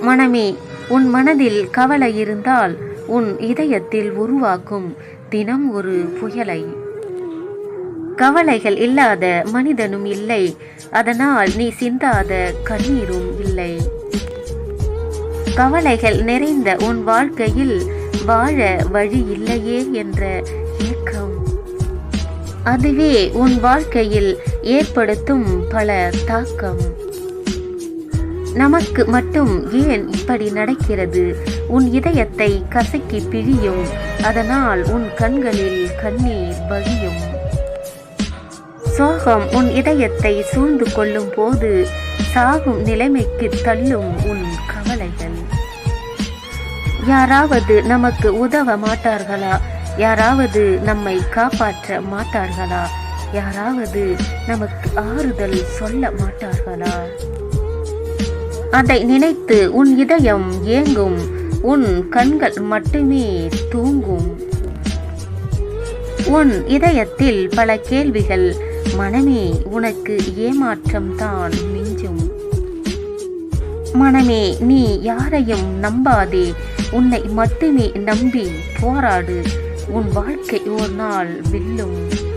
மனமே உன் மனதில் கவலை இருந்தால் உன் இதயத்தில் உருவாக்கும் தினம் ஒரு புயலை. கவலைகள் இல்லாத மனிதனும் இல்லை அதனால் நீ சிந்தாத கண்ணீரும் இல்லை. கவலைகள் நிறைந்த உன் வாழ்க்கையில் வாழ வழி இல்லையே என்ற ஏக்கம். அதுவே உன் வாழ்க்கையில் ஏற்படுத்தும் பல தாக்கம். நமக்கு மட்டும் ஏன் இப்படி நடக்கிறது? உன் இதயத்தை கசக்கி பிழியும். அதனால் உன் கண்களில் கண்ணீர் வழியும். சோகம் உன் இதயத்தை சூழ்ந்து கொள்ளும் போது சாகும் நிலைமைக்கு தள்ளும் உன் கவலைகள். யாராவது நமக்கு உதவ மாட்டார்களா? யாராவது நம்மை காப்பாற்ற மாட்டார்களா? யாராவது நமக்கு ஆறுதல் சொல்ல மாட்டார்களா? அதை நினைத்து உன் இதயம் ஏங்கும். உன் கண்கள் மட்டுமே தூங்கும். உன் இதயத்தில் பல கேள்விகள். மனமே உனக்கு ஏமாற்றம் தான் மிஞ்சும். மனமே நீ யாரையும் நம்பாதே. உன்னை மட்டுமே நம்பி போராடு. உன் வாழ்க்கை ஒரு நாள் வெல்லும்.